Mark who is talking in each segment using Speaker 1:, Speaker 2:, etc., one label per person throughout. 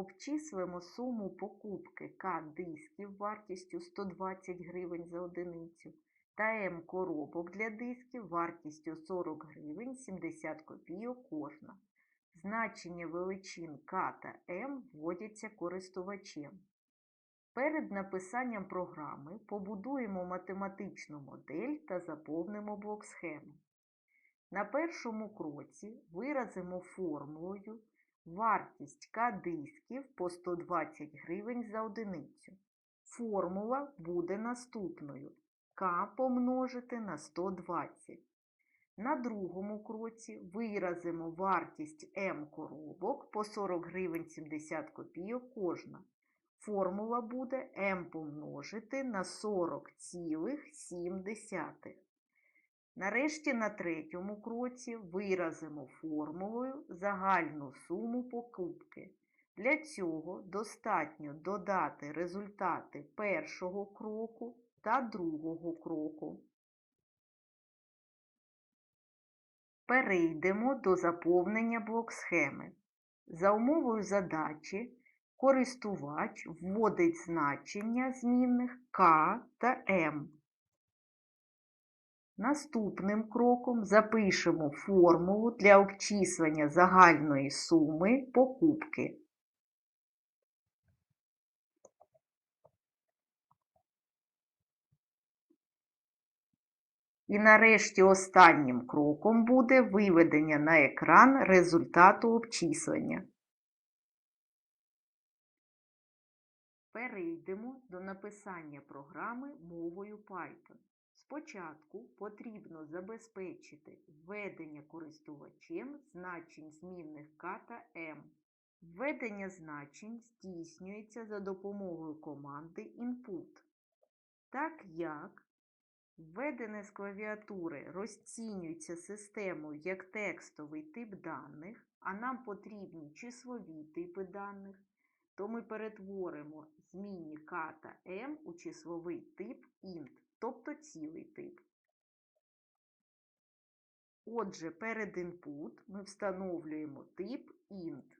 Speaker 1: Обчислимо суму покупки К дисків вартістю 120 гривень за одиницю та М коробок для дисків вартістю 40 гривень 70 копійок кожна. Значення величин К та М вводяться користувачем. Перед написанням програми побудуємо математичну модель та заповнимо блок схеми. На першому кроці виразимо формулою вартість К-дисків по 120 гривень за одиницю. Формула буде наступною К помножити на 120. На другому кроці виразимо вартість М коробок по 40 гривень 70 копійок кожна. Формула буде М помножити на 40,7. Нарешті на третьому кроці виразимо формулою загальну суму покупки. Для цього достатньо додати результати першого кроку та другого кроку. Перейдемо до заповнення блок-схеми. За умовою задачі користувач вводить значення змінних К та М. Наступним кроком запишемо формулу для обчислення загальної суми покупки. І нарешті останнім кроком буде виведення на екран результату обчислення. Перейдемо до написання програми мовою Python. Спочатку потрібно забезпечити введення користувачем значень змінних К та М. Введення значень здійснюється за допомогою команди input. Так як введене з клавіатури розцінюється системою як текстовий тип даних, а нам потрібні числові типи даних, то ми перетворимо змінні К та М у числовий тип int, цілий тип. Отже, перед input ми встановлюємо тип int.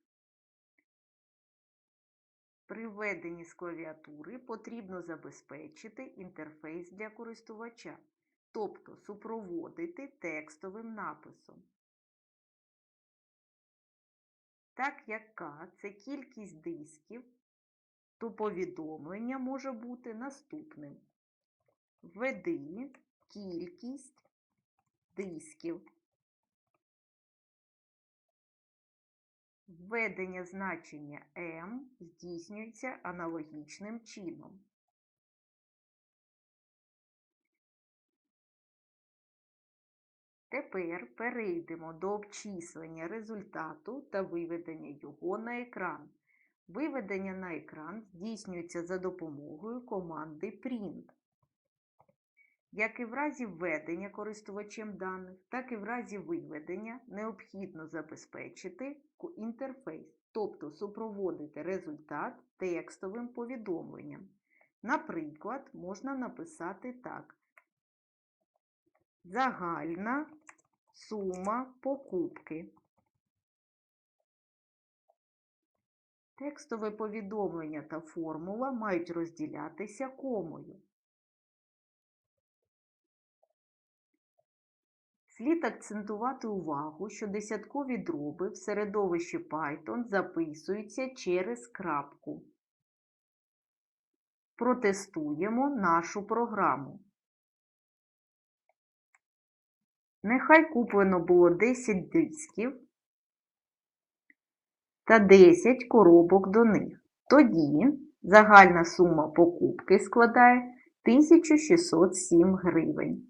Speaker 1: При введенні з клавіатури потрібно забезпечити інтерфейс для користувача, тобто супроводити текстовим написом. Так як К – це кількість дисків, то повідомлення може бути наступним. Введи кількість дисків. Введення значення m здійснюється аналогічним чином. Тепер перейдемо до обчислення результату та виведення його на екран. Виведення на екран здійснюється за допомогою команди print. Як і в разі введення користувачем даних, так і в разі виведення необхідно забезпечити інтерфейс, тобто супроводити результат текстовим повідомленням. Наприклад, можна написати так. Загальна сума покупки. Текстове повідомлення та формула мають розділятися комою. Слід акцентувати увагу, що десяткові дроби в середовищі Python записуються через крапку. Протестуємо нашу програму. Нехай куплено було 10 дисків та 10 коробок до них. Тоді загальна сума покупки складає 1607 гривень.